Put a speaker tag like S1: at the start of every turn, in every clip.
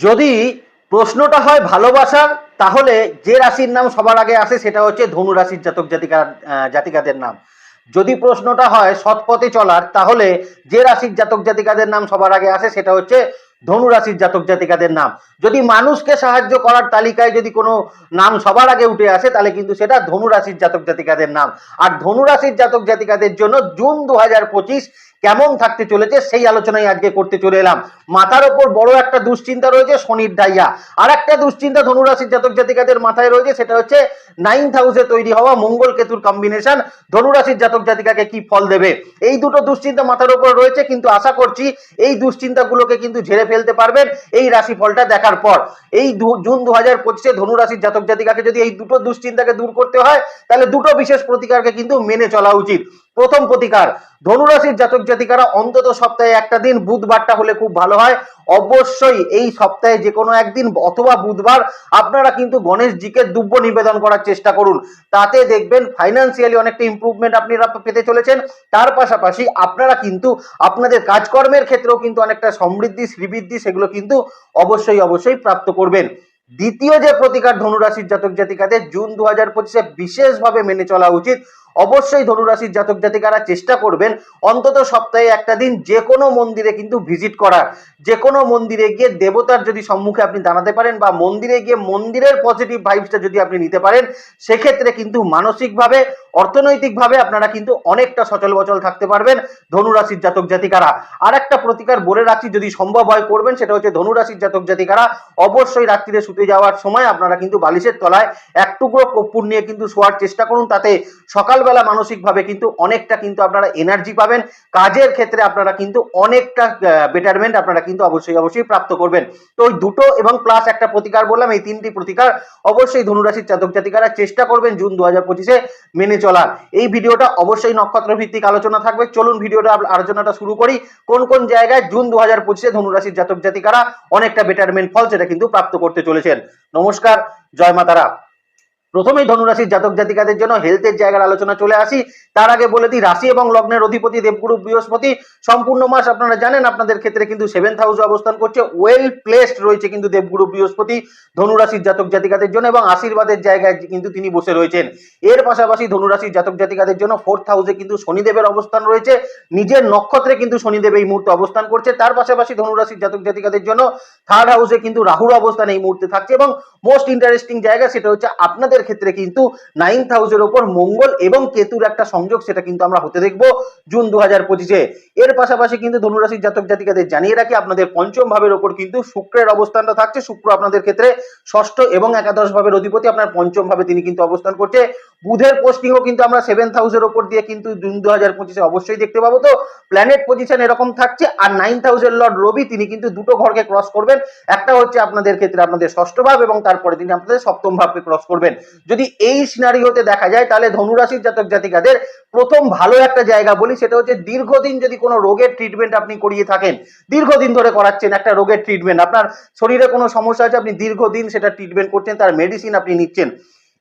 S1: যদি প্রশ্নটা হয় ভালোবাসার, তাহলে যে রাশির নাম সবার আগে আসে সেটা হচ্ছে ধনু রাশির জাতক জাতিকা জাতিকাদের নাম। যদি প্রশ্নটা হয় সৎপথে চলার, তাহলে যে রাশির জাতক জাতিকাদের নাম সবার আগে আসে সেটা হচ্ছে ধনু রাশির জাতক জাতিকাদের নাম। যদি মানুষকে সাহায্য করার তালিকায় যদি কোনো নাম সবার আগে উঠে আসে, তাহলে কিন্তু সেটা ধনু রাশির জাতক জাতিকাদের নাম। আর ধনু রাশির জাতক জাতিকাদের জন্য জুন দু হাজার পঁচিশ কেমন থাকতে চলেছে, সেই আলোচনাই আজকে করতে চলে এলাম। মাথার ওপর বড় একটা দুশ্চিন্তা রয়েছে শনির ডাইয়া। আর একটা দুশ্চিন্তা ধনুরাশির জাতক জাতিকাদের মাথায় রয়েছে, সেটা হচ্ছে নাইন্থ হাউসে তৈরি হওয়া মঙ্গল কেতুর কম্বিনেশন ধনুরাশির জাতক জাতিকাকে কি ফল দেবে? এই দুটো দুশ্চিন্তা মাথার ওপর রয়েছে, কিন্তু আশা করছি এই দুশ্চিন্তাগুলোকে কিন্তু ঝেড়ে ফেলতে পারবেন এই রাশি ফলটা দেখার পর। এই জুন দু হাজার পঁচিশে ধনুরাশির জাতক জাতিকাকে যদি এই দুটো দুশ্চিন্তাকে দূর করতে হয়, তাহলে দুটো বিশেষ প্রতিকারকে কিন্তু মেনে চলা উচিত। প্রথম প্রতিকার। ধনুরাশির জাতক জাতিকারা অন্তত সপ্তাহে একটা দিন বুধবারটা হলে খুব ভালো হয়। অবশ্যই এই সপ্তাহে যে কোনো একদিন অথবা বুধবার আপনারা কিন্তু গণেশজিকে দুব্য নিবেদন করার চেষ্টা করুন। তাতে দেখবেন ফাইন্যান্সিয়ালি অনেকটা ইমপ্রুভমেন্ট আপনারা পেতে চলেছেন। তার পাশাপাশি আপনারা কিন্তু আপনাদের কাজকর্মের ক্ষেত্রেও কিন্তু অনেকটা সমৃদ্ধি, শ্রীবৃদ্ধি সেগুলো কিন্তু অবশ্যই অবশ্যই প্রাপ্ত করবেন। দ্বিতীয় যে প্রতিকার ধনুরাশির জাতক জাতিকাদের, জুন দু হাজার পঁচিশে বিশেষভাবে মেনে চলা উচিত। অবশ্যই ধনুরাশির জাতক জাতিকারা চেষ্টা করবেন অন্তত সপ্তাহে একটা দিন যে কোনো মন্দিরে কিন্তু ভিজিট করার। যে কোনো মন্দিরে গিয়ে দেবতার যদি সম্মুখে আপনি দাঁড়াতে পারেন বা মন্দিরে গিয়ে মন্দিরের পজিটিভ ভাইবসটা যদি আপনি নিতে পারেন, সেক্ষেত্রে কিন্তু মানসিকভাবে, অর্থনৈতিকভাবে আপনারা কিন্তু অনেকটা সচল বচল থাকতে পারবেন ধনুরাশির জাতক জাতিকারা। আর একটা প্রতিকার বলে রাখছি যদি সম্ভব হয় করবেন, সেটা হচ্ছে ধনুরাশির জাতক জাতিকারা অবশ্যই রাত্রিরে শুতে যাওয়ার সময় আপনারা কিন্তু বালিশের তলায় এক টুকরো কর্পূর নিয়ে কিন্তু শোয়ার চেষ্টা করুন, তাতে সকালবেলা মানসিকভাবে কিন্তু অনেকটা কিন্তু আপনারা এনার্জি পাবেন। কাজের ক্ষেত্রে আপনারা কিন্তু অনেকটা বেটারমেন্ট আপনারা কিন্তু অবশ্যই অবশ্যই প্রাপ্ত করবেন। তো ওই দুটো এবং প্লাস একটা প্রতিকার বললাম, এই তিনটি প্রতিকার অবশ্যই ধনুরাশির জাতক জাতিকারা চেষ্টা করবেন জুন দু হাজার পঁচিশে মেনে চলার। এই ভিডিওটা অবশ্যই নক্ষত্র ভিত্তিক আলোচনা থাকবে। চলুন ভিডিওটা, আলোচনাটা শুরু করি। কোন কোন জায়গায় জুন দু হাজার পঁচিশে ধনুরাশির জাতক জাতিকারা অনেকটা বেটারমেন্ট ফল সেটা কিন্তু প্রাপ্ত করতে চলেছেন? নমস্কার, জয় মাতারা। প্রথমেই ধনুরাশির জাতক জাতিকাদের জন্য হেলথের জায়গার আলোচনা চলে আসি। তার আগে বলে দিই, রাশি এবং লগ্নের অধিপতি দেবগুরু বৃহস্পতি, সম্পূর্ণ মাস আপনারা জানেন আপনাদের ক্ষেত্রে কিন্তু সেভেন্থ হাউসে অবস্থান করছে। ওয়েল প্লেসড রয়েছে কিন্তু দেবগুরু বৃহস্পতি ধনুরাশির জাতক জাতিকাদের জন্য এবং আশীর্বাদের জায়গায় কিন্তু তিনি বসে রয়েছেন। এর পাশাপাশি ধনুরাশির জাতক জাতিকাদের জন্য ফোর্থ হাউসে কিন্তু শনিদেবের অবস্থান রয়েছে। নিজের নক্ষত্রে কিন্তু শনিদেব এই মুহূর্তে অবস্থান করছে। তার পাশাপাশি ধনুরাশির জাতক জাতিকাদের জন্য থার্ড হাউসে কিন্তু রাহুর অবস্থান এই মুহূর্তে থাকছে এবং মোস্ট ইন্টারেস্টিং জায়গা সেটা হচ্ছে আপনাদের ক্ষেত্রে কিন্তু নাইন্থ হাউসের ওপর মঙ্গল এবং কেতুর একটা সংযোগ সেটা কিন্তু আমরা হতে দেখব জুন দু হাজার পঁচিশে। এর পাশাপাশি কিন্তু ধনুরাশির জাতক জাতিকাদের জানিয়ে রাখি, আপনাদের পঞ্চম ভাবের ওপর কিন্তু শুক্রের অবস্থানটা থাকছে। শুক্র আপনাদের ক্ষেত্রে ষষ্ঠ এবং একাদশ ভাবের অধিপতি, আপনার পঞ্চম ভাবে তিনি কিন্তু অবস্থান করছে। বুধের পোস্টিংও কিন্তু আমরা সেভেন্থ হাউসের ওপর দিয়ে কিন্তু জুন দু হাজার পঁচিশে অবশ্যই দেখতে পাবো। তো প্ল্যানেট পজিশন এরকম থাকছে আর নাইন্থ হাউসের লর্ড রবি তিনি কিন্তু দুটো ঘরকে ক্রস করবেন। একটা হচ্ছে আপনাদের ক্ষেত্রে আপনাদের ষষ্ঠ ভাব এবং তারপরে তিনি আপনাদের সপ্তম ভাবকে ক্রস করবেন। যদি এই সিনারিওতে দেখা যায়, তাহলে ধনুরাশির জাতক জাতিকাদের প্রথম ভালো একটা জায়গা বলি, সেটা হচ্ছে দীর্ঘদিন যদি কোনো রোগের ট্রিটমেন্ট আপনি করিয়ে থাকেন, দীর্ঘদিন ধরে করাচ্ছেন একটা রোগের ট্রিটমেন্ট আপনার শরীরে কোনো সমস্যা আছে, আপনি দীর্ঘদিন সেটা ট্রিটমেন্ট করছেন, তার মেডিসিন আপনি নিচ্ছেন।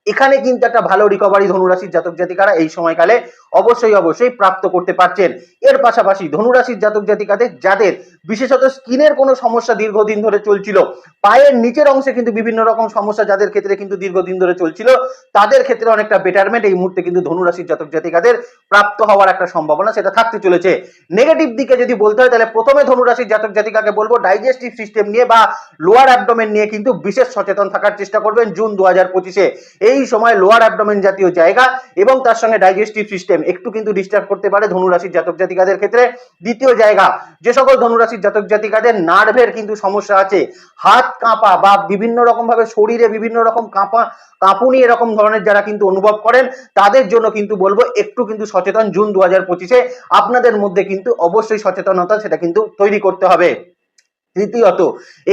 S1: এখানে কিন্তু একটা ভালো রিকভারি ধনুরাশির জাতক জাতিকারা এই সময়কালে অবশ্যই অবশ্যই প্রাপ্ত করতে পারছেন। এর পাশাপাশি ধনুরাশির জাতক জাতিকাদের যাদের বিশেষত স্কিনের কোনো সমস্যা দীর্ঘদিন ধরে চলছিল, পায়ের নিচের অংশে কিন্তু বিভিন্ন রকম সমস্যা যাদের ক্ষেত্রে কিন্তু দীর্ঘদিন ধরে চলছিল, তাদের ক্ষেত্রে অনেকটা বেটারমেন্ট এই মুহূর্তে কিন্তু ধনুরাশির জাতক জাতিকাদের প্রাপ্ত হওয়ার একটা সম্ভাবনা সেটা থাকতে চলেছে। নেগেটিভ দিকে যদি বলতে হয় তাহলে প্রথমে ধনুরাশির জাতক জাতিকাকে বলব ডাইজেস্টিভ সিস্টেম নিয়ে বা লোয়ার অ্যাবডোমেন নিয়ে কিন্তু বিশেষ সচেতন থাকার চেষ্টা করবেন। জুন দু হাজার পঁচিশে। এই সময় লোয়ার অ্যাবডোমেন জাতীয় জায়গা এবং তার সঙ্গে ডাইজেস্টিভ সিস্টেম একটু কিন্তু ডিস্টার্ব করতে পারে ধনুরাশির জাতক জাতিকাদের ক্ষেত্রে। দ্বিতীয় জায়গা, যে সকল ধনুরাশির জাতক জাতিকাদের নার্ভের কিন্তু সমস্যা আছে। হাত কাঁপা বা বিভিন্ন রকম ভাবে শরীরে বিভিন্ন রকম কাঁপা, কাঁপুনি এরকম ধরনের যারা কিন্তু অনুভব করেন, তাদের জন্য কিন্তু বলব একটু কিন্তু সচেতন জুন দু হাজার পঁচিশে। আপনাদের মধ্যে কিন্তু অবশ্যই সচেতনতা সেটা কিন্তু তৈরি করতে হবে। তৃতীয়ত,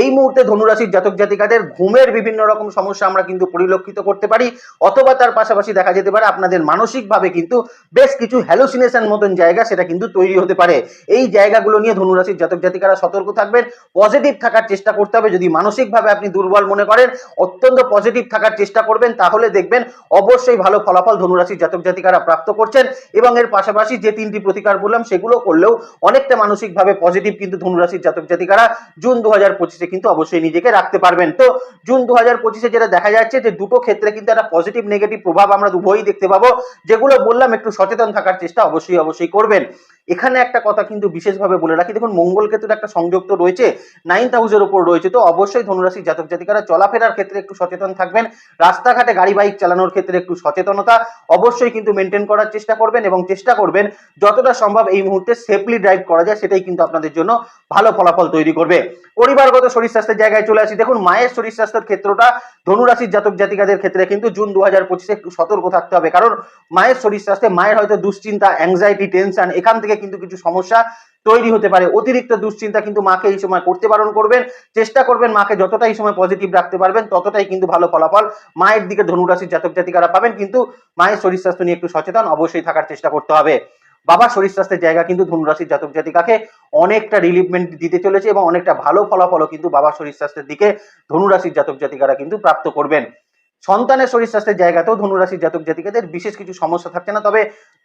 S1: এই মুহূর্তে ধনুরাশির জাতক জাতিকাদের ঘুমের বিভিন্ন রকম সমস্যা আমরা কিন্তু পরিলক্ষিত করতে পারি, অথবা তার পাশাপাশি দেখা যেতে পারে আপনাদের মানসিকভাবে কিন্তু বেশ কিছু হ্যালোসিনেশন মতন জায়গা সেটা কিন্তু তৈরি হতে পারে। এই জায়গাগুলো নিয়ে ধনুরাশির জাতক জাতিকারা সতর্ক থাকবেন পজিটিভ থাকার চেষ্টা করতে হবে। যদি মানসিকভাবে আপনি দুর্বল মনে করেন, অত্যন্ত পজিটিভ থাকার চেষ্টা করবেন, তাহলে দেখবেন অবশ্যই ভালো ফলাফল ধনুরাশির জাতক জাতিকারা প্রাপ্ত করছেন এবং এর পাশাপাশি যে তিনটি প্রতিকার বললাম, সেগুলো করলেও অনেকটা মানসিকভাবে পজিটিভ কিন্তু ধনুরাশির জাতক জাতিকারা জুন দু হাজার পঁচিশে কিন্তু অবশ্যই নিজেকে রাখতে পারবেন। তো জুন দু হাজার পঁচিশে যেটা দেখা যাচ্ছে যে দুটো ক্ষেত্রে কিন্তু একটা পজিটিভ নেগেটিভ প্রভাব আমরা উভয়ই দেখতে পাবো। যেগুলো বললাম একটু সচেতন থাকার চেষ্টা অবশ্যই অবশ্যই করবেন। এখানে একটা কথা কিন্তু বিশেষভাবে বলে রাখি। দেখুন, মঙ্গল ক্ষেত্রে একটা সংযোগ তো রয়েছে। নাইন্থ হাউসের উপর রয়েছে। তো অবশ্যই ধনুরাশি জাতক জাতিকারা চলাফেরার ক্ষেত্রে একটু সচেতন থাকবেন। রাস্তাঘাটে গাড়ি, বাইক চালানোর ক্ষেত্রে একটু সচেতনতা অবশ্যই কিন্তু মেনটেন করার চেষ্টা করবেন এবং চেষ্টা করবেন যতটা সম্ভব এই মুহূর্তে সেফলি ড্রাইভ করা যায়, সেটাই কিন্তু আপনাদের জন্য ভালো ফলাফল তৈরি করবে। পরিবারগত শরীর স্বাস্থ্যের জায়গায় চলে আসি। দেখুন, মায়ের শরীর স্বাস্থ্যের ক্ষেত্রটা ধনুরাশির জাতক জাতিকাদের ক্ষেত্রে কিন্তু জুন দু হাজার পঁচিশে একটু সতর্ক থাকতে হবে। কারণ মায়ের শরীর স্বাস্থ্যে মায়ের হয়তো দুশ্চিন্তা অ্যাংজাইটি টেনশন এখান থেকে কিন্তু কিছু সমস্যা তৈরি হতে পারে। অতিরিক্ত দুশ্চিন্তা কিন্তু মাকে এই সময় করতে বারণ করবেন। চেষ্টা করবেন মাকে যতটা এই সময় পজিটিভ রাখতে পারবেন, ততটাই কিন্তু ভালো ফলাফল মায়ের দিকে ধনুরাশির জাতক জাতিকারা পাবেন। কিন্তু মায়ের শরীর স্বাস্থ্য নিয়ে একটু সচেতন অবশ্যই থাকার চেষ্টা করতে হবে। বাবার শরীর স্বাস্থ্যের জায়গা কিন্তু ধনুরাশির জাতক জাতিকাকে অনেকটা রিলিভমেন্ট দিতে চলেছে এবং অনেকটা ভালো ফলাফলও কিন্তু বাবার শরীর স্বাস্থ্যের দিকে ধনুরাশির জাতক জাতিকারা কিন্তু প্রাপ্ত করবেন। সন্তানের শরীর স্বাস্থ্যের জায়গাতেও ধনুরাশির জাতক জাতিকাদের বিশেষ কিছু সমস্যা থাকছে না, তবে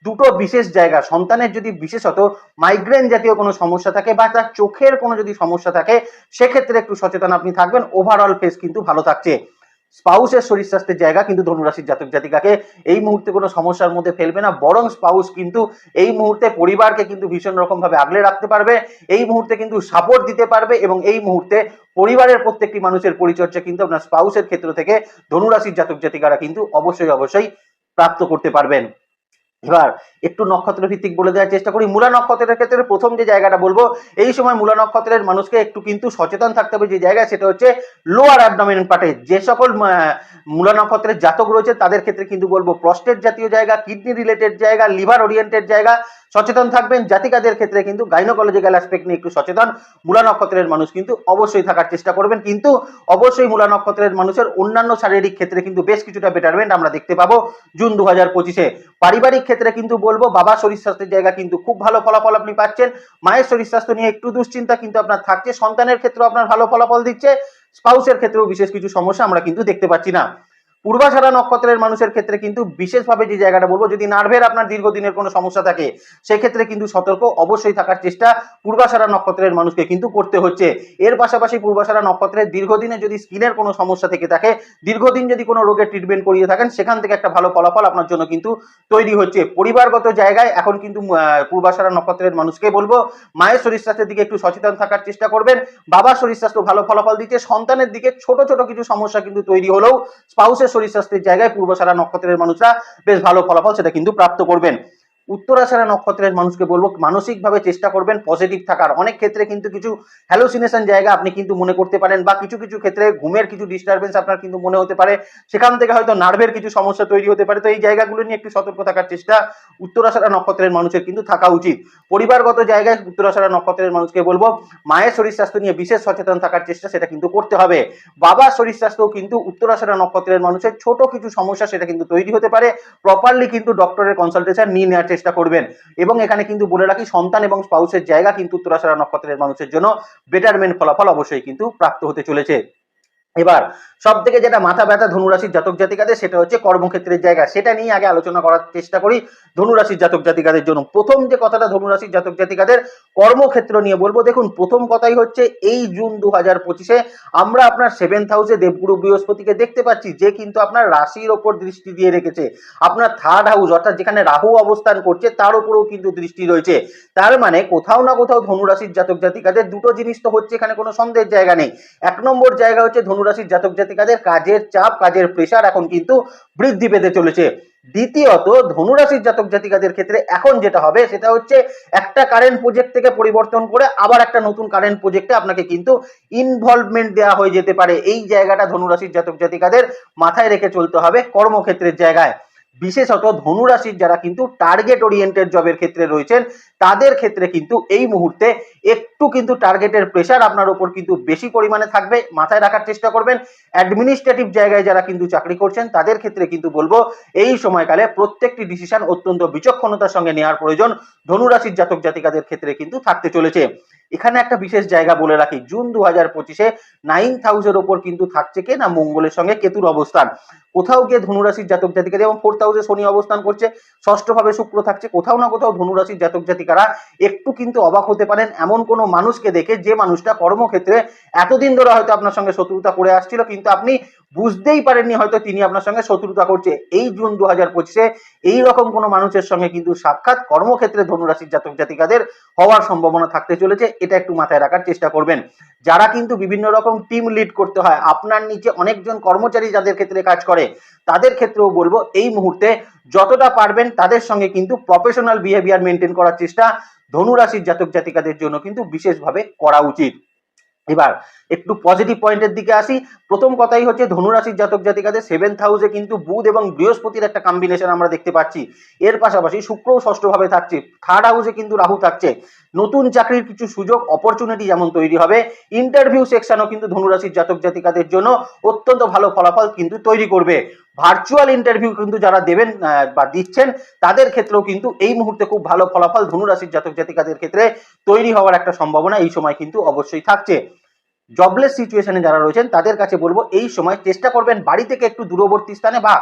S1: দুটো বিশেষ জায়গা। সন্তানের যদি বিশেষত মাইগ্রেন জাতীয় কোনো সমস্যা থাকে বা তার চোখের কোনো যদি সমস্যা থাকে, সেক্ষেত্রে একটু সচেতন আপনি থাকবেন। ওভারঅল ফেস কিন্তু ভালো থাকছে। স্পাউসের শরীর স্বাস্থ্যের জায়গা কিন্তু ধনুরাশির জাতক জাতিকাকে এই মুহূর্তে কোনো সমস্যার মধ্যে ফেলবে না। বরং স্পাউস কিন্তু এই মুহূর্তে পরিবারকে কিন্তু ভীষণ রকম ভাবে আগলে রাখতে পারবে, এই মুহূর্তে কিন্তু সাপোর্ট দিতে পারবে এবং এই মুহূর্তে পরিবারের প্রত্যেকটি মানুষের পরিচর্যা কিন্তু আপনার স্পাউসের ক্ষেত্র থেকে ধনুরাশির জাতক জাতিকারা কিন্তু অবশ্যই অবশ্যই প্রাপ্ত করতে পারবেন। এবার একটু নক্ষত্র ভিত্তিক বলে দেওয়ার চেষ্টা করি। মূলা নক্ষত্রের ক্ষেত্রে প্রথম যে জায়গাটা বলব, এই সময় মূলা নক্ষত্রের মানুষকে একটু কিন্তু সচেতন থাকতে হবে। যে জায়গা সেটা হচ্ছে লোয়ার অ্যাবডোমেন পার্টে যে সকল মূলা নক্ষত্রের জাতক রয়েছে, তাদের ক্ষেত্রে কিন্তু বলব প্রস্টেট জাতীয় জায়গা কিডনি রিলেটেড জায়গা লিভার ওরিয়েন্টেড জায়গা, সচেতন থাকবেন। জাতিকাদের ক্ষেত্রে কিন্তু গাইনোকোলজিক্যাল অ্যাসপেক্ট নিয়ে একটু সচেতন। মূলা নক্ষত্রের মানুষ কিন্তু অবশ্যই থাকার চেষ্টা করবেন। কিন্তু অবশ্যই মূলা নক্ষত্রের মানুষের অন্যান্য শারীরিক ক্ষেত্রে কিন্তু বেশ কিছুটা বেটারমেন্ট আমরা দেখতে পাবো। জুন দু হাজার পঁচিশে। পারিবারিক ক্ষেত্রে কিন্তু বলব বাবা শরীর স্বাস্থ্যের জায়গা কিন্তু খুব ভালো ফলাফল আপনি পাচ্ছেন। মায়ের শরীর স্বাস্থ্য নিয়ে একটু দুশ্চিন্তা কিন্তু আপনার থাকছে। সন্তানের ক্ষেত্রেও আপনার ভালো ফলাফল দিচ্ছে। স্পাউসের ক্ষেত্রেও বিশেষ কিছু সমস্যা আমরা কিন্তু দেখতে পাচ্ছি না। পূর্বাশারা নক্ষত্রের মানুষের ক্ষেত্রে কিন্তু বিশেষভাবে যে জায়গাটা বলব, যদি নার্ভের আপনার দীর্ঘদিনের কোনো সমস্যা থাকে, সেক্ষেত্রে কিন্তু সতর্ক অবশ্যই থাকার চেষ্টা পূর্বাশারা নক্ষত্রের মানুষকে কিন্তু করতে হচ্ছে। এর পাশাপাশি পূর্বাশারা নক্ষত্রের দীর্ঘদিনে যদি স্কিনের কোনো সমস্যা থেকে থাকে, দীর্ঘদিন যদি কোনো রোগের ট্রিটমেন্ট করিয়ে থাকেন, সেখান থেকে একটা ভালো ফলাফল আপনার জন্য কিন্তু তৈরি হচ্ছে। পরিবারগত জায়গায় এখন কিন্তু পূর্বাশারা নক্ষত্রের মানুষকে বলব, মায়ের শরীর স্বাস্থ্যের দিকে একটু সচেতন থাকার চেষ্টা করবেন। বাবার শরীর স্বাস্থ্য ভালো ফলাফল দিচ্ছে। সন্তানের দিকে ছোট ছোট কিছু সমস্যা কিন্তু তৈরি হলেও স্পাউসের শরীর স্বাস্থ্যের জায়গায় পূর্বসারা নক্ষত্রের মানুষরা বেশ ভালো ফলাফল সেটা কিন্তু প্রাপ্ত করবেন। উত্তরাশারা নক্ষত্রের মানুষকে বলব, মানসিকভাবে চেষ্টা করবেন পজিটিভ থাকার। অনেক ক্ষেত্রে কিন্তু কিছু হ্যালোসিনেশন জায়গা আপনি কিন্তু মনে করতে পারেন বা কিছু কিছু ক্ষেত্রে ঘুমের কিছু ডিস্টারবেন্স আপনার কিন্তু মনে হতে পারে। সেখান থেকে হয়তো নার্ভের কিছু সমস্যা তৈরি হতে পারে। তো এই জায়গাগুলো নিয়ে একটু সতর্ক থাকার চেষ্টা উত্তরাশারা নক্ষত্রের মানুষের কিন্তু থাকা উচিত। পরিবারগত জায়গায় উত্তরাশারা নক্ষত্রের মানুষকে বলব, মায়ের শরীর স্বাস্থ্য নিয়ে বিশেষ সচেতন থাকার চেষ্টা সেটা কিন্তু করতে হবে। বাবার শরীর স্বাস্থ্য কিন্তু উত্তরাশারা নক্ষত্রের মানুষের ছোট কিছু সমস্যা সেটা কিন্তু তৈরি হতে পারে। প্রপারলি কিন্তু ডক্টরের কনসালটেশন নিয়ে নেওয়ার চেষ্টা করবেন। এবং এখানে কিন্তু বলে রাখি, সন্তান এবং স্পাউসের জায়গা কিন্তু উত্তরাশারা নক্ষত্রের মানুষের জন্য বেটারমেন্ট ফলাফল অবশ্যই কিন্তু প্রাপ্ত হতে চলেছে। এবার সব থেকে যেটা মাথা ব্যথা ধনুরাশির জাতক জাতিকাদের সেটা হচ্ছে কর্মক্ষেত্রের জায়গা। সেটা নিয়ে আগে আলোচনা করার চেষ্টা করি ধনুরাশির জাতক জাতিকাদের জন্য। প্রথম যে কথাটা ধনুরাশির জাতক জাতিকাদের কর্মক্ষেত্র নিয়ে বলব, দেখুন প্রথম কথাই হচ্ছে এই জুন দু হাজার পঁচিশে আমরা আপনার সেভেন্থ হাউসে দেবগুরু বৃহস্পতিকে দেখতে পাচ্ছি, যে কিন্তু আপনার রাশির ওপর দৃষ্টি দিয়ে রেখেছে। আপনার থার্ড হাউস অর্থাৎ যেখানে রাহু অবস্থান করছে, তার উপরেও কিন্তু দৃষ্টি রয়েছে। তার মানে কোথাও না কোথাও ধনুরাশির জাতক জাতিকাদের দুটো জিনিস তো হচ্ছে, এখানে কোনো সন্দেহের জায়গা নেই। এক নম্বর জায়গা হচ্ছে ধনুরাশির জাতক জাতিকাদের কাজের চাপ, কাজের প্রেশার এখন কিন্তু বৃদ্ধি পেতে চলেছে। দ্বিতীয়ত, ধনুরাশির জাতক জাতিকাদের ক্ষেত্রে এখন যেটা হবে সেটা হচ্ছে একটা কারেন্ট প্রজেক্ট থেকে পরিবর্তন করে আবার একটা নতুন কারেন্ট প্রজেক্টে আপনাকে কিন্তু ইনভলভমেন্ট দেওয়া হয়ে যেতে পারে। এই জায়গাটা ধনুরাশির জাতক জাতিকাদের মাথায় রেখে চলতে হবে কর্মক্ষেত্রের জায়গায়। বিশেষত ধনুরাশির যারা কিন্তু টার্গেট ওরিয়েন্টেড জবের ক্ষেত্রে রয়েছেন, তাদের ক্ষেত্রে কিন্তু এই মুহূর্তে একটু কিন্তু টার্গেটের প্রেশার আপনার উপর কিন্তু বেশি পরিমাণে থাকবে, মাথায় রাখার চেষ্টা করবেন। অ্যাডমিনিস্ট্রেটিভ জায়গায় যারা কিন্তু চাকরি করছেন, তাদের ক্ষেত্রে কিন্তু বলব, এই সময়কালে প্রত্যেকটি ডিসিশন অত্যন্ত বিচক্ষণতার সঙ্গে নেওয়ার প্রয়োজন ধনুরাশির জাতক জাতিকাদের ক্ষেত্রে কিন্তু থাকতে চলেছে। এখানে একটা বিশেষ জায়গা বলে রাখি। জুন দু হাজার পঁচিশে নাইন হাউসের ওপর কিন্তু থাকছে কে না মঙ্গলের সঙ্গে কেতুর অবস্থান। কোথাও গিয়ে ধনুরাশির জাতক জাতিকা এবং ফোর্থ হাউসে শনি অবস্থান করছে। ষষ্ঠভাবে শুক্র থাকছে। কোথাও না কোথাও ধনুরাশির জাতক জাতিকারা একটু কিন্তু অবাক হতে পারেন। এমন কোনো মানুষকে দেখে যে মানুষটা কর্মক্ষেত্রে এতদিন ধরে হয়তো আপনার সঙ্গে শত্রুতা করে আসছিল, কিন্তু আপনি বুঝতেই পারেননি হয়তো তিনি আপনার সঙ্গে শত্রুতা করছে। এই জুন দু হাজার পঁচিশে এইরকম কোনো মানুষের সঙ্গে কিন্তু সাক্ষাৎ কর্মক্ষেত্রে ধনুরাশির জাতক জাতিকাদের হওয়ার সম্ভাবনা থাকতে চলেছে, এটা একটু মাথায় রাখার চেষ্টা করবেন। যারা কিন্তু বিভিন্ন রকম টিম লিড করতে হয়, আপনার নিচে অনেকজন কর্মচারী যাদের ক্ষেত্রে কাজ করে, তাদের ক্ষেত্রেও বলব এই মুহূর্তে যতটা পারবেন তাদের সঙ্গে কিন্তু প্রফেশনাল বিহেভিয়ার মেনটেন করার চেষ্টা ধনুরাশির জাতক জাতিকাদের জন্য কিন্তু বিশেষভাবে করা উচিত। এবার একটু পজিটিভ পয়েন্টের দিকে আসি। প্রথম কথাই হচ্ছে ধনুরাশির জাতক জাতিকাদের সেভেন্থ হাউসে কিন্তু বুধ এবং বৃহস্পতির একটা কম্বিনেশন আমরা দেখতে পাচ্ছি। এর পাশাপাশি শুক্রও ষষ্ঠভাবে থাকছে। থার্ড হাউসে কিন্তু রাহু থাকছে। নতুন চাকরির কিছু সুযোগ অপরচুনিটি যেমন তৈরি হবে ইন্টারভিউ সেকশনও কিন্তু ধনুরাশির জাতক জাতিকাদের জন্য অত্যন্ত ভালো ফলাফল কিন্তু তৈরি করবে। ভার্চুয়াল ইন্টারভিউ কিন্তু যারা দেবেন বা দিচ্ছেন, তাদের ক্ষেত্রেও কিন্তু এই মুহূর্তে খুব ভালো ফলাফল ধনুরাশির জাতক জাতিকাদের ক্ষেত্রে তৈরি হওয়ার একটা সম্ভাবনা এই সময় কিন্তু অবশ্যই থাকছে। জবলেস সিচুয়েশনে যারা রয়েছেন, তাদের কাছে বলব, এই সময় চেষ্টা করবেন বাড়ি থেকে একটু দূরবর্তী স্থানে বা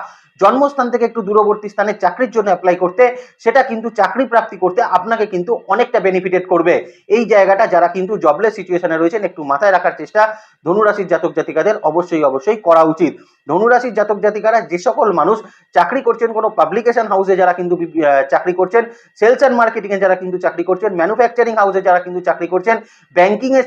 S1: জন্মস্থান থেকে একটু দূরবর্তী স্থানে চাকরির জন্য অ্যাপ্লাই করতে, সেটা কিন্তু চাকরি প্রাপ্তি করতে আপনাকে কিন্তু অনেকটা বেনিফিটেড করবে। এই জায়গাটা যারা কিন্তু জবলেস সিচুয়েশনে রয়েছেন, একটু মাথায় রাখার চেষ্টা ধনুরাশির জাতক জাতিকাদের অবশ্যই অবশ্যই করা উচিত। ধনুরাশির জাতক জাতিকারা যে সকল মানুষ চাকরি করছেন, কোনো পাবলিকেশন হাউসে যারা কিন্তু চাকরি করছেন সেলস অ্যান্ড মার্কেটিং এ যারা কিন্তু চাকরি করছেন ম্যানুফ্যাকচারিং হাউসে যারা কিন্তু চাকরি করছেন ব্যাংকিং এর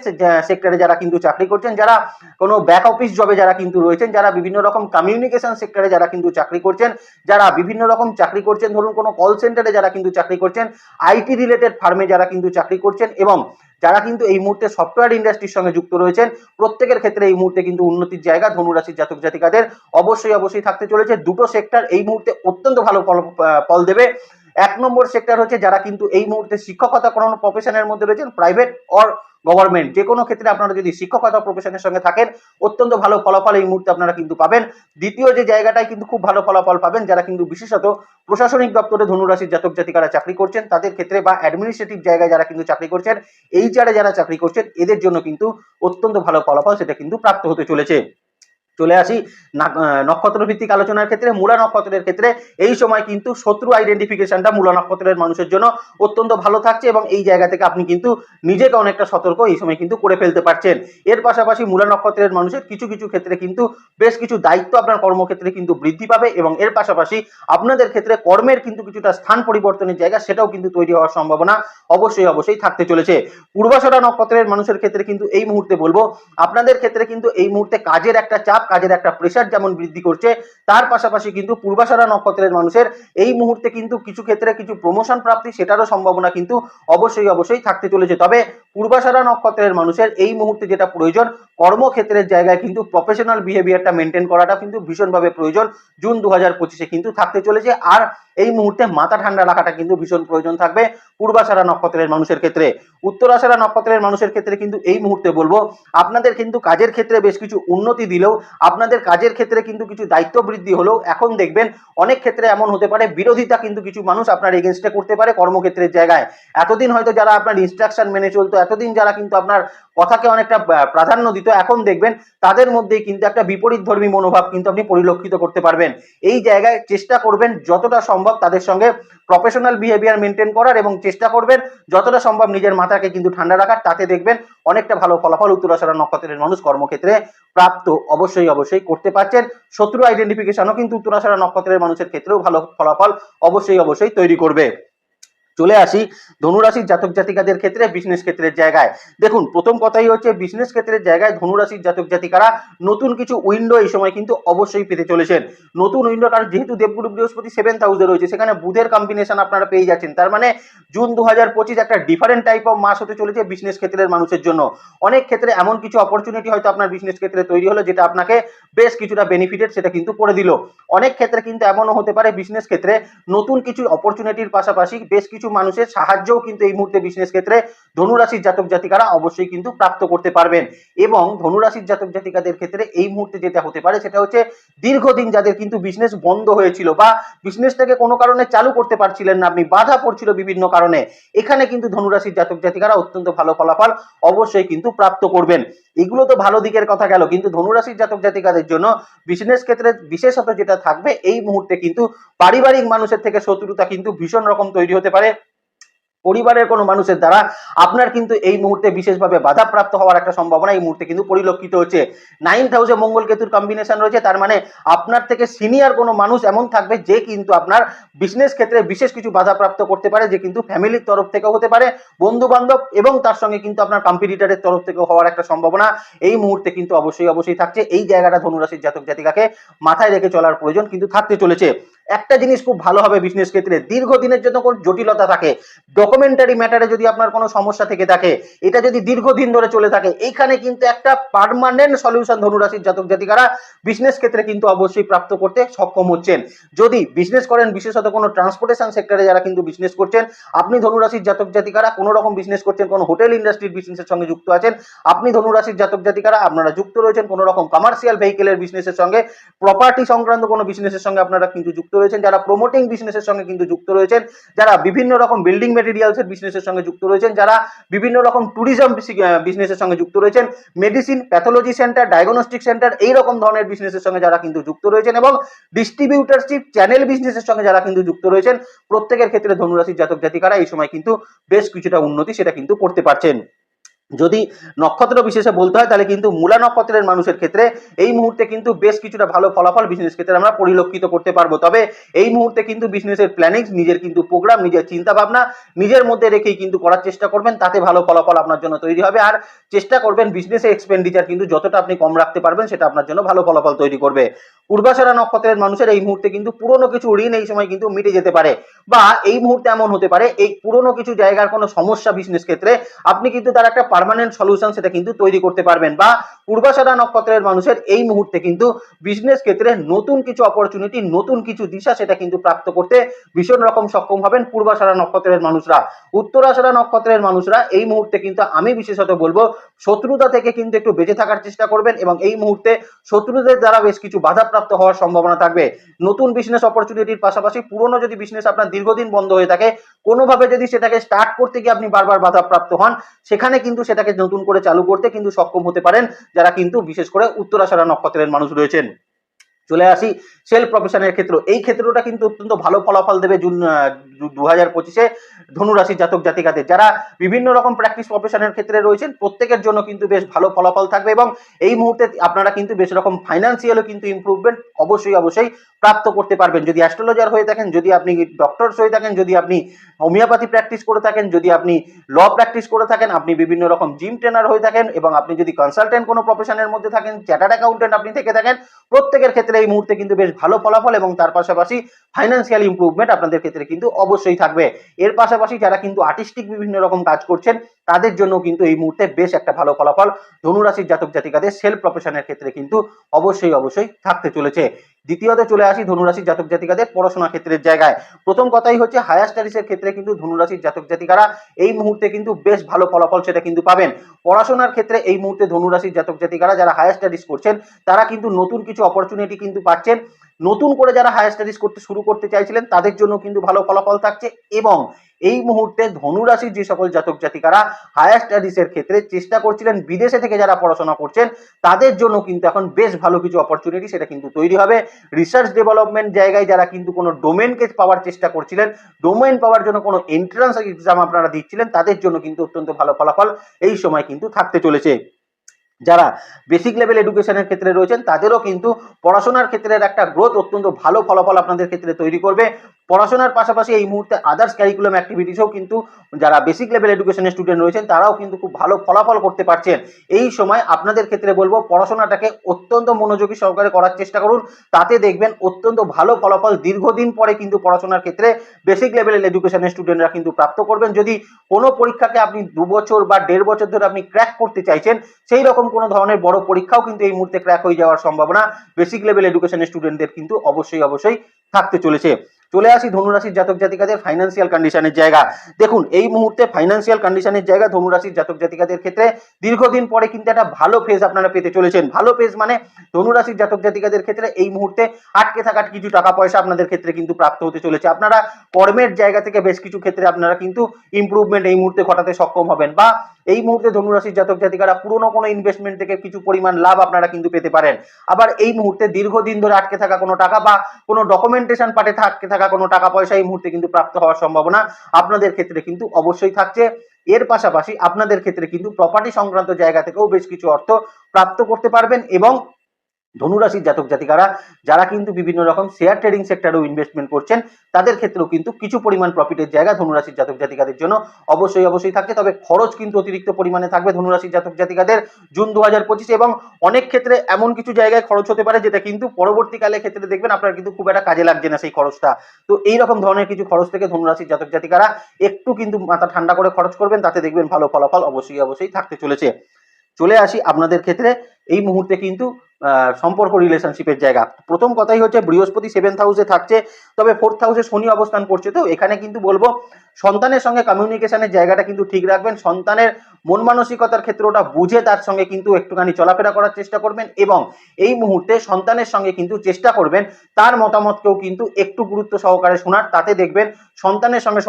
S1: সেক্টরে যারা কিন্তু চাকরি করছেন, যারা কোনো ব্যাক অফিস জবে যারা কিন্তু রয়েছেন, যারা বিভিন্ন রকম কমিউনিকেশন সেক্টরে যারা কিন্তু চাকরি করছেন, যারা বিভিন্ন রকম চাকরি করছেন, ধরুন কোনো কল সেন্টারে যারা কিন্তু চাকরি করছেন আইটি রিলেটেড ফার্মে যারা কিন্তু চাকরি করছেন এবং যারা কিন্তু এই মুহূর্তে সফটওয়্যার ইন্ডাস্ট্রির সঙ্গে যুক্ত রয়েছেন, প্রত্যেকের ক্ষেত্রে এই মুহূর্তে কিন্তু উন্নতির জায়গা ধনুরাশির জাতক জাতিকাদের অবশ্যই অবশ্যই থাকতে চলেছে। দুটো সেক্টর এই মুহূর্তে অত্যন্ত ভালো ফল ফল দেবে। এক নম্বর সেক্টর হচ্ছে যারা কিন্তু এই মুহূর্তে শিক্ষকতা কোনো প্রফেশনের মধ্যে রয়েছেন প্রাইভেট অর গভর্নমেন্ট যে কোনো ক্ষেত্রে আপনারা যদি শিক্ষকতা প্রফেশনের সঙ্গে থাকেন, অত্যন্ত ভালো ফলাফল এই মুহূর্তে আপনারা কিন্তু পাবেন। দ্বিতীয় যে জায়গাটায় কিন্তু খুব ভালো ফলাফল পাবেন, যারা কিন্তু বিশেষত প্রশাসনিক দপ্তরে ধনুরাশির জাতক জাতিকারা চাকরি করছেন, তাদের ক্ষেত্রে বা অ্যাডমিনিস্ট্রেটিভ জায়গায় যারা কিন্তু চাকরি করছেন এইচআরে যারা চাকরি করছেন, এদের জন্য কিন্তু অত্যন্ত ভালো ফলাফল সেটা কিন্তু প্রাপ্ত হতে চলেছে। চলে আসি। নক্ষত্র ভিত্তিক আলোচনার ক্ষেত্রে, মূলা নক্ষত্রের ক্ষেত্রে, এই সময় কিন্তু শত্রু আইডেন্টিফিকেশনটা মূলা নক্ষত্রের মানুষের জন্য অত্যন্ত ভালো থাকছে এবং এই জায়গা থেকে আপনি কিন্তু নিজেকে অনেকটা সতর্ক এই সময় কিন্তু করে ফেলতে পারছেন। এর পাশাপাশি মূলা নক্ষত্রের মানুষের কিছু কিছু ক্ষেত্রে কিন্তু বেশ কিছু দায়িত্ব আপনার কর্মক্ষেত্রে কিন্তু বৃদ্ধি পাবে এবং এর পাশাপাশি আপনাদের ক্ষেত্রে কর্মের কিন্তু কিছুটা স্থান পরিবর্তনের জায়গা সেটাও কিন্তু তৈরি হওয়ার সম্ভাবনা অবশ্যই অবশ্যই থাকতে চলেছে। পূর্বাষাঢ়া নক্ষত্রের মানুষের ক্ষেত্রে কিন্তু এই মুহূর্তে বলব, আপনাদের ক্ষেত্রে কিন্তু এই মুহূর্তে কাজের একটা চাপ কাজের একটা প্রেশার যেমন বৃদ্ধি করছে, তার পাশাপাশি কিন্তু পূর্বাশারা নক্ষত্রের মানুষের এই মুহূর্তে কিন্তু কিছু ক্ষেত্রে কিছু প্রমোশন প্রাপ্তি সেটারও সম্ভাবনা কিন্তু অবশ্যই অবশ্যই থাকতে চলেছে। তবে পূর্বাশারা নক্ষত্রের মানুষের এই মুহূর্তে যেটা প্রয়োজন, কর্মক্ষেত্রের জায়গায় কিন্তু প্রফেশনাল বিহেভিয়ারটা মেনটেন করাটা কিন্তু ভীষণভাবে প্রয়োজন। জুন দু হাজার কিন্তু থাকতে চলেছে। আর এই মুহূর্তে মাথা ঠান্ডা রাখাটা কিন্তু ভীষণ প্রয়োজন থাকবে। পূর্বাষাঢ়া নক্ষত্রের মানুষের ক্ষেত্রে। উত্তরাষাঢ়া নক্ষত্রের মানুষের ক্ষেত্রে কিন্তু এই মুহূর্তে বলব, আপনাদের কিন্তু কাজের ক্ষেত্রে বেশ কিছু উন্নতি দিলেও, আপনাদের কাজের ক্ষেত্রে কিন্তু কিছু দায়িত্ব বৃদ্ধি হলেও, এখন দেখবেন অনেক ক্ষেত্রে এমন হতে পারে, বিরোধিতা কিন্তু কিছু মানুষ আপনার এগেনস্টে করতে পারে কর্মক্ষেত্রের জায়গায়। এতদিন হয়তো যারা আপনার ইনস্ট্রাকশন মেনে চলতো, এতদিন যারা কিন্তু আপনার কথাকে অনেকটা প্রাধান্য দিত। এখন দেখবেন তাদের মধ্যেই কিন্তু একটা বিপরীত ধর্মী মনোভাব কিন্তু আপনি পরিলক্ষিত করতে পারবেন। এই জায়গায় চেষ্টা করবেন যতটা সম্ভব তাদের সঙ্গে প্রফেশনাল বিহেভিয়ার মেনটেন করার এবং চেষ্টা করবেন যতটা সম্ভব নিজের মাথাকে কিন্তু ঠান্ডা রাখার। তাতে দেখবেন অনেকটা ভালো ফলাফল উত্তরাষাঢ়া নক্ষত্রের মানুষ কর্মক্ষেত্রে প্রাপ্ত অবশ্যই অবশ্যই করতে পারছেন। শত্রু আইডেন্টিফিকেশনও কিন্তু উত্তরাষাঢ়া নক্ষত্রের মানুষের ক্ষেত্রেও ভালো ফলাফল অবশ্যই অবশ্যই তৈরি করবে। চলে আসি ধনুরাশির জাতক জাতিকাদের ক্ষেত্রে বিজনেস ক্ষেত্রের জায়গায়। দেখুন, প্রথম কথাই হচ্ছে বিজনেস ক্ষেত্রের জায়গায় ধনুরাশির জাতক জাতিকারা নতুন কিছু উইন্ডো এই সময় কিন্তু অবশ্যই পেতে চলেছেন। নতুন উইন্ডো কারণ যেহেতু দেবগুরু বৃহস্পতি সেভেন্থ হাউসে রয়েছে, সেখানে বুধের কম্বিনেশন আপনারা পেয়ে যাচ্ছেন। তার মানে জুন দু হাজার পঁচিশ একটা ডিফারেন্ট টাইপ অফ মাস হতে চলেছে বিজনেস ক্ষেত্রের মানুষের জন্য। অনেক ক্ষেত্রে এমন কিছু অপরচুনিটি হয়তো আপনার বিজনেস ক্ষেত্রে তৈরি হলো, যেটা আপনাকে বেশ কিছুটা বেনিফিটেড সেটা কিন্তু করে দিল। অনেক ক্ষেত্রে কিন্তু এমনও হতে পারে বিজনেস ক্ষেত্রে নতুন কিছু অপরচুনিটির পাশাপাশি বেশ কিছু কিছু মানুষের সাহায্যও কিন্তু এই মুহূর্তে বিজনেস ক্ষেত্রে ধনুরাশির জাতক জাতিকারা অবশ্যই কিন্তু প্রাপ্ত করতে পারবেন। এবং ধনুরাশির জাতক জাতিকাদের ক্ষেত্রে এই মুহূর্তে যেটা হতে পারে সেটা হচ্ছে দীর্ঘদিন যাদের কিন্তু বিজনেস বন্ধ হয়েছিল বা বিজনেসটাকে কোনো কারণে চালু করতে পারছিলেন না, আপনি বাধা পড়ছিল বিভিন্ন কারণে, এখানে কিন্তু ধনুরাশির জাতক জাতিকারা অত্যন্ত ভালো ফলাফল অবশ্যই কিন্তু প্রাপ্ত করবেন। এগুলো তো ভালো দিকের কথা গেল। কিন্তু ধনুরাশির জাতক জাতিকাদের জন্য বিজনেস ক্ষেত্রে বিশেষত যেটা থাকবে, এই মুহূর্তে কিন্তু পারিবারিক মানুষের থেকে শত্রুতা কিন্তু ভীষণ রকম তৈরি হতে পারে। পরিবারের কোনো মানুষের দ্বারা আপনার কিন্তু এই মুহূর্তে বিশেষভাবে বাধাপ্রাপ্ত হওয়ার একটা সম্ভাবনা এই মুহূর্তে কিন্তু পরিলক্ষিত হচ্ছে। নাইন হাউসে মঙ্গল কেতুর কম্বিনেশন রয়েছে, তার মানে আপনার থেকে সিনিয়র কোনো মানুষ এমন থাকবে যে কিন্তু আপনার বিজনেস ক্ষেত্রে বিশেষ কিছু বাধাপ্রাপ্ত করতে পারে, যে কিন্তু ফ্যামিলির তরফ থেকেও হতে পারে বন্ধু বান্ধব এবং তার সঙ্গে কিন্তু আপনার কম্পিটিটারের তরফ থেকেও হওয়ার একটা সম্ভাবনা এই মুহূর্তে কিন্তু অবশ্যই অবশ্যই থাকছে। এই জায়গাটা ধনুরাশির জাতক জাতিকাকে মাথায় রেখে চলার প্রয়োজন কিন্তু থাকতে চলেছে। একটা জিনিস খুব ভালো হবে বিজনেস ক্ষেত্রে, দীর্ঘদিনের জন্য কোনো জটিলতা থাকে। ডকুমেন্টারি ম্যাটারে যদি আপনার কোনো সমস্যা থেকে থাকে, এটা যদি দীর্ঘদিন ধরে চলে থাকে, এইখানে কিন্তু একটা পার্মানেন্ট সলিউশন ধনুরাশির জাতক জাতিকারা বিজনেস ক্ষেত্রে কিন্তু অবশ্যই প্রাপ্ত করতে সক্ষম হচ্ছেন। যদি বিজনেস করেন, বিশেষত কোনো ট্রান্সপোর্টেশন সেক্টরে যারা কিন্তু বিজনেস করছেন, আপনি ধনুরাশির জাতক জাতিকারা কোনো রকম বিজনেস করছেন, কোনো হোটেল ইন্ডাস্ট্রির বিজনেসের সঙ্গে যুক্ত আছেন, আপনি ধনুরাশির জাতক জাতিকারা, আপনারা যুক্ত রয়েছেন কোনো রকম কমার্শিয়াল ভেহিকেলের বিজনেসের সঙ্গে প্রপার্টি সংক্রান্ত কোনো বিজনেসের সঙ্গে আপনারা কিন্তু যুক্ত রয়েছেন, যারা প্রমোটিং বিজনেসের সঙ্গে কিন্তু যুক্ত রয়েছেন, যারা বিভিন্ন রকম বিল্ডিং মেটেরিয়ালসের বিজনেসের সঙ্গে যুক্ত রয়েছেন, যারা বিভিন্ন রকম ট্যুরিজম বিজনেসের সঙ্গে যুক্ত রয়েছেন medicine pathology centre diagnostic centre এই রকম ধরনের বিজনেসের সঙ্গে যারা কিন্তু যুক্ত রয়েছেন এবং ডিস্ট্রিবিউটারশিপ চ্যানেল বিজনেসের সঙ্গে যারা কিন্তু যুক্ত রয়েছেন, প্রত্যেকের ক্ষেত্রে ধনুরাশির জাতক জাতিকারা এই সময় কিন্তু বেশ কিছুটা উন্নতি সেটা কিন্তু করতে পারছেন। যদি নক্ষত্র বিশেষে বলতে হয়, তাহলে কিন্তু মূলা নক্ষত্রের মানুষের ক্ষেত্রে এই মুহূর্তে কিন্তু বেশ কিছুটা ভালো ফলাফল বিজনেস ক্ষেত্রে আমরা পরিলক্ষিত করতে পারব। তবে এই মুহূর্তে কিন্তু বিজনেসের প্ল্যানিং নিজের কিন্তু প্রোগ্রাম নিজের চিন্তা ভাবনা নিজের মধ্যে রেখেই কিন্তু করার চেষ্টা করবেন, তাতে ভালো ফলাফল আপনার জন্য তৈরি হবে। আর চেষ্টা করবেন বিজনেসে এক্সপেন্ডিচার কিন্তু যতটা আপনি কম রাখতে পারবেন, সেটা আপনার জন্য ভালো ফলাফল তৈরি করবে। পূর্বাশারা নক্ষত্রের মানুষের এই মুহূর্তে কিন্তু পুরনো কিছু ঋণ এই সময় কিন্তু মিটে যেতে পারে বা এই মুহূর্তে এমন হতে পারে, এই পুরনো কিছু জায়গার কোনো সমস্যা বিজনেস ক্ষেত্রে আপনি কিন্তু তার একটা পারমানেন্ট সলিউশন সেটা কিন্তু তৈরি করতে পারবেন বা পূর্বাশারা নক্ষত্রের মানুষের এই মুহূর্তে কিন্তু বিজনেস ক্ষেত্রে নতুন কিছু অপরচুনিটি নতুন কিছু দিশা সেটা কিন্তু প্রাপ্ত করতে ভীষণ রকম সক্ষম হবেন পূর্বাশারা নক্ষত্রের মানুষরা। উত্তরাশারা নক্ষত্রের মানুষরা এই মুহূর্তে কিন্তু আমি বিশেষত বলব, শত্রুতা থেকে কিন্তু একটু বেঁচে থাকার চেষ্টা করবেন এবং এই মুহূর্তে শত্রুদের দ্বারা বেশ কিছু বাধাপ্রাপ্ত হওয়ার সম্ভাবনা থাকবে। নতুন বিজনেস অপরচুনিটির পাশাপাশি পুরনো যদি বিজনেস আপনার দীর্ঘদিন বন্ধ হয়ে থাকে, কোনোভাবে যদি সেটাকে স্টার্ট করতে গিয়ে আপনি বারবার বাধাপ্রাপ্ত হন, সেখানে কিন্তু সেটাকে নতুন করে চালু করতে কিন্তু সক্ষম হতে পারেন। যারা কিন্তু বিশেষ করে উত্তরাশারা নক্ষত্রের মানুষ রয়েছেন। চলে আসি সেল প্রফেশনের ক্ষেত্র। এই ক্ষেত্রটা কিন্তু অত্যন্ত ভালো ফলাফল দেবে জুন দু হাজার পঁচিশে ধনুরাশি জাতক জাতিকাদের যারা বিভিন্ন রকম প্র্যাকটিস প্রফেশনের ক্ষেত্রে রয়েছেন, প্রত্যেকের জন্য কিন্তু বেশ ভালো ফলাফল থাকবে এবং এই মুহূর্তে আপনারা কিন্তু বেশ রকম ফাইন্যান্সিয়ালও কিন্তু ইম্প্রুভমেন্ট অবশ্যই অবশ্যই প্রাপ্ত করতে পারবেন। যদি অ্যাস্ট্রোলজার হয়ে থাকেন, যদি আপনি ডক্টরস হয়ে থাকেন, যদি আপনি হোমিওপ্যাথি প্র্যাকটিস করে থাকেন, যদি আপনি ল প্র্যাকটিস করে থাকেন, আপনি বিভিন্ন রকম জিম ট্রেনার হয়ে থাকেন এবং আপনি যদি কনসালটেন্ট কোনো প্রফেশনের মধ্যে থাকেন চ্যাটার্ড অ্যাকাউন্টেন্ট আপনি থেকে থাকেন, প্রত্যেকের ক্ষেত্রে এই মুহূর্তে কিন্তু বেশ ভালো ফলাফল এবং তার পাশাপাশি ফাইন্যান্সিয়াল ইম্প্রুভমেন্ট আপনাদের ক্ষেত্রে কিন্তু অবশ্যই থাকবে। এর পাশাপাশি যারা কিন্তু আর্টিস্টিক বিভিন্ন রকম কাজ করছেন তাদের জন্য কিন্তু এই মুহূর্তে বেশ একটা ভালো ফলাফল। ধনুরাশির জাতক জাতিকাদের সেলফ প্রফেশনের ক্ষেত্রে কিন্তু অবশ্যই অবশ্যই থাকতে চলেছে। দ্বিতীয়ত চলে আসি ধনুরাশির জাতক জাতিকাদের পড়াশোনা ক্ষেত্রের জায়গায়। প্রথম কথাই হচ্ছে হায়ার স্টাডিজের ক্ষেত্রে কিন্তু ধনুরাশির জাতক জাতিকারা এই মুহূর্তে কিন্তু বেশ ভালো ফলাফল সেটা কিন্তু পাবেন। পড়াশোনার ক্ষেত্রে এই মুহূর্তে ধনুরাশির জাতক জাতিকারা যারা হায়ার স্টাডিজ করছেন, তারা কিন্তু নতুন কিছু অপরচুনিটি কিন্তু পাচ্ছেন। নতুন করে যারা হায়ার স্টাডিজ করতে শুরু করতে চাইছিলেন, তাদের জন্য কিন্তু ভালো ফলাফল থাকছে এবং এই মুহূর্তে ধনুরাশির যে সকল জাতক জাতিকারা হায়ার স্টাডিজের ক্ষেত্রে চেষ্টা করছিলেন, বিদেশে থেকে যারা পড়াশোনা করছেন, তাদের জন্য কিন্তু এখন বেশ ভালো কিছু অপরচুনিটি সেটা কিন্তু তৈরি হবে। রিসার্চ ডেভেলপমেন্ট জায়গায় যারা কিন্তু কোনো ডোমেনকে পাওয়ার চেষ্টা করছিলেন ডোমেন পাওয়ার জন্য কোনো এন্ট্রান্স এক্সাম আপনারা দিচ্ছিলেন, তাদের জন্য কিন্তু অত্যন্ত ভালো ফলাফল এই সময় কিন্তু থাকতে চলেছে। যারা বেসিক লেভেল এডুকেশনের ক্ষেত্রে রয়েছেন, তাদেরও কিন্তু পড়াশোনার ক্ষেত্রে একটা গ্রোথ অত্যন্ত ভালো ফলাফল আপনাদের ক্ষেত্রে তৈরি করবে। পড়াশোনার পাশাপাশি এই মুহূর্তে আদার্স ক্যারিকুলাম অ্যাক্টিভিটিসও কিন্তু যারা বেসিক লেভেল এডুকেশনের স্টুডেন্ট রয়েছেন, তারাও কিন্তু খুব ভালো ফলাফল করতে পারছেন। এই সময় আপনাদের ক্ষেত্রে বলব, পড়াশোনাটাকে অত্যন্ত মনোযোগী সহকারে করার চেষ্টা করুন। তাতে দেখবেন অত্যন্ত ভালো ফলাফল দীর্ঘদিন পরে কিন্তু পড়াশোনার ক্ষেত্রে বেসিক লেভেলের এডুকেশনের স্টুডেন্টরা কিন্তু প্রাপ্ত করবেন। যদি কোনো পরীক্ষাকে আপনি দু বছর বা দেড় বছর ধরে আপনি ক্র্যাক করতে চাইছেন, সেই রকম কোনো ধরনের বড় পরীক্ষাও কিন্তু এই মুহূর্তে ক্র্যাক হয়ে যাওয়ার সম্ভাবনা বেসিক লেভেল এডুকেশনের স্টুডেন্টদের কিন্তু অবশ্যই অবশ্যই থাকতে চলেছে। চলে আসি ধনুরাশির জাতক জাতিকাদের ফাইন্যান্সিয়াল কন্ডিশনের জায়গা। দেখুন, এই মুহূর্তে ফাইন্যান্সিয়াল কন্ডিশনের জায়গা ধনুরাশির জাতক জাতিকাদের ক্ষেত্রে দীর্ঘদিন পরে কিন্তু একটা ভালো ফেজ আপনারা পেতে চলেছেন। ভালো ফেজ মানে ধনুরাশির জাতক জাতিকাদের ক্ষেত্রে এই মুহূর্তে আটকে থাকা কিছু টাকা পয়সা আপনাদের ক্ষেত্রে কিন্তু প্রাপ্ত হতে চলেছে। আপনারা কর্মের জায়গা থেকে বেশ কিছু ক্ষেত্রে আপনারা কিন্তু ইমপ্রুভমেন্ট এই মুহূর্তে ঘটাতে সক্ষম হবেন বা এই মুহূর্তে ধনুরাশির জাতক জাতিকারা পুরনো কোনো ইনভেস্টমেন্ট থেকে কিছু পরিমাণ লাভ আপনারা কিন্তু পেতে পারেন। আবার এই মুহূর্তে দীর্ঘদিন ধরে আটকে থাকা কোনো টাকা বা কোনো ডকুমেন্টেশন পার্টে আটকে থাকা কোনো টাকা পয়সা এই মুহূর্তে কিন্তু প্রাপ্ত হওয়ার সম্ভাবনা আপনাদের ক্ষেত্রে কিন্তু অবশ্যই থাকছে। এর পাশাপাশি আপনাদের ক্ষেত্রে কিন্তু প্রপার্টি সংক্রান্ত জায়গা থেকেও বেশ কিছু অর্থ প্রাপ্ত করতে পারবেন এবং ধনুরাশির জাতক জাতিকারা, যারা কিন্তু বিভিন্ন রকম শেয়ার ট্রেডিং সেক্টরেও ইনভেস্টমেন্ট করছেন, তাদের ক্ষেত্রেও কিন্তু কিছু পরিমাণ প্রফিটের জায়গা ধনুরাশির জাতক জাতিকাদের জন্য অবশ্যই অবশ্যই থাকছে। তবে খরচ কিন্তু অতিরিক্ত পরিমাণে থাকবে ধনুরাশির জাতক জাতিকাদের জুন দু হাজার এবং অনেক ক্ষেত্রে এমন কিছু জায়গায় খরচ হতে পারে যেটা কিন্তু পরবর্তীকালে ক্ষেত্রে দেখবেন আপনার কিন্তু খুব একটা কাজে লাগছে না সেই খরচটা। তো এই রকম ধরনের কিছু খরচ থেকে ধনুরাশির জাতক জাতিকারা একটু কিন্তু মাথা ঠান্ডা করে খরচ করবেন, তাতে দেখবেন ভালো ফলাফল অবশ্যই অবশ্যই থাকতে চলেছে। চলে আসি আপনাদের ক্ষেত্রে। এই মুহূর্তে কিন্তু সম্পর্ক রিলেশনশিপের জায়গা। প্রথম কথাই হচ্ছে বৃহস্পতি সেভেন্থ হাউসে থাকছে তবে ফোর্থ হাউসে শনি অবস্থান করছে। তো এখানে কিন্তু বলব সন্তানের সঙ্গে কমিউনিকেশনের জায়গাটা কিন্তু ঠিক রাখবেন। সন্তানের মন মানসিকতার ক্ষেত্রে ওটা বুঝে তার সঙ্গে কিন্তু একটুখানি চলাফেরা করার চেষ্টা করবেন এবং এই মুহূর্তে সন্তানের সঙ্গে কিন্তু চেষ্টা করবেন তার মতামতকেও কিন্তু একটু গুরুত্ব সহকারে শোনার। তাতে দেখবেন সন্তানের সঙ্গে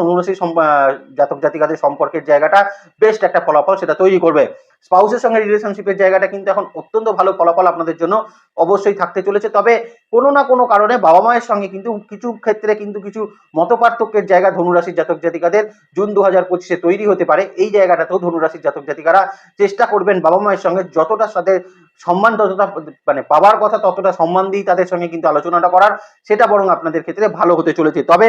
S1: আহ, জাতক জাতিকাদের সম্পর্কের জায়গাটা বেস্ট একটা ফলাফল সেটা তৈরি করবে। স্পাউসের সঙ্গে রিলেশনশিপের জায়গাটা কিন্তু এখন অত্যন্ত ভালো ফলাফল আপনাদের জন্য অবশ্যই থাকতে চলেছে। তবে কোনো না কোনো কারণে বাবা মায়ের সঙ্গে কিন্তু কিছু ক্ষেত্রে কিন্তু কিছু মতপার্থক্যের জায়গা ধনুরাশির জাতক জাতিকাদের জুন দু হাজার পঁচিশে তৈরি হতে পারে। এই জায়গাটাতেও ধনুরাশির জাতক জাতিকারা চেষ্টা করবেন বাবা মায়ের সঙ্গে যতটা তাদের সম্মান ততটা মানে পাওয়ার কথা ততটা সম্মান দিয়ে তাদের সঙ্গে কিন্তু আলোচনাটা করার। সেটা বরং আপনাদের ক্ষেত্রে ভালো হতে চলেছে। তবে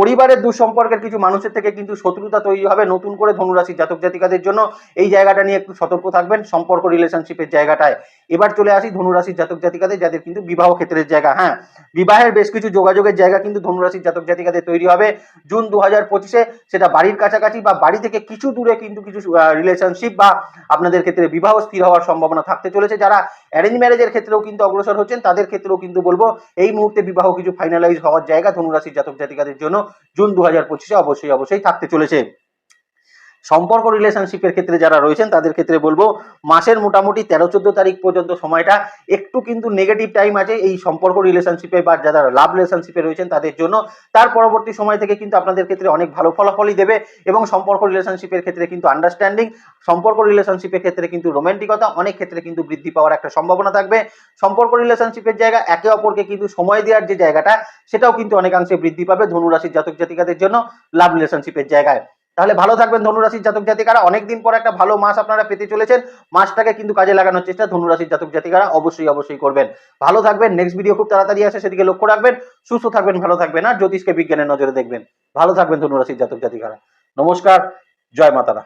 S1: পরিবারের দুঃসম্পর্কের কিছু মানুষের থেকে কিন্তু শত্রুতা তৈরি হবে নতুন করে ধনুরাশির জাতক জাতিকাদের জন্য। এই জায়গাটা নিয়ে একটু সতর্ক থাকবেন। সম্পর্ক রিলেশনশিপের জায়গাটায়। এবার চলে আসি ধনুরাশির জাতক জাতিকাদের, যাদের কিন্তু বিবাহ ক্ষেত্রের জায়গা। হ্যাঁ বিবাহের বেশ কিছু যোগাযোগের জায়গা কিন্তু ধনুরাশির জাতক জাতিকাদের তৈরি হবে। জুন দু হাজার পঁচিশে সেটা বাড়ির কাছাকাছি বা বাড়ি থেকে কিছু দূরে কিন্তু কিছু রিলেশনশিপ বা আপনাদের ক্ষেত্রে বিবাহ স্থির হওয়ার সম্ভাবনা থাকতে চলেছে। যারা অ্যারেঞ্জ ম্যারেজের ক্ষেত্রেও কিন্তু অগ্রসর হচ্ছেন, তাদের ক্ষেত্রেও কিন্তু বলব, এই মুহূর্তে বিবাহ কিছু ফাইনালাইজ হওয়ার জায়গা ধনুরাশির জাতক জাতিকাদের জন্য। জুন দু হাজার পঁচিশে অবশ্যই অবশ্যই থাকতে চলেছে। সম্পর্ক রিলেশনশিপের ক্ষেত্রে যারা রয়েছেন, তাদের ক্ষেত্রে বলব, মাসের মোটামুটি তেরো, চোদ্দ তারিখ পর্যন্ত সময়টা একটু কিন্তু নেগেটিভ টাইম আছে এই সম্পর্ক রিলেশনশিপে বা যারা লাভ রিলেশনশিপে রয়েছেন তাদের জন্য। তার পরবর্তী সময় থেকে কিন্তু আপনাদের ক্ষেত্রে অনেক ভালো ফলাফলই দেবে এবং সম্পর্ক রিলেশনশিপের ক্ষেত্রে কিন্তু আন্ডারস্ট্যান্ডিং সম্পর্ক রিলেশনশিপের ক্ষেত্রে কিন্তু রোমান্টিকতা অনেক ক্ষেত্রে কিন্তু বৃদ্ধি পাওয়ার একটা সম্ভাবনা থাকবে। সম্পর্ক রিলেশনশিপের জায়গা একে অপরকে কিন্তু সময় দেওয়ার যে জায়গাটা, সেটাও কিন্তু অনেকাংশে বৃদ্ধি পাবে ধনুরাশির জাতক জাতিকাদের জন্য লাভ রিলেশনশিপের জায়গায়। তাহলে ভালো থাকবেন ধনুরাশির জাতক জাতিকারা। অনেকদিন পর একটা ভালো মাস আপনারা পেতে চলেছেন। মাসটাকে কিন্তু কাজে লাগানোর চেষ্টা ধনুরাশির জাতক জাতিকারা অবশ্যই অবশ্যই করবেন। ভালো থাকবেন নেক্সট ভিডিও খুব তাড়াতাড়ি আসে, সেদিকে লক্ষ্য রাখবেন। সুস্থ থাকবেন, ভালো থাকবেন, আর জ্যোতিষকে বিজ্ঞানের নজরে দেখবেন। ভালো থাকবেন ধনুরাশির জাতক জাতিকারা। নমস্কার, জয় মাতারা।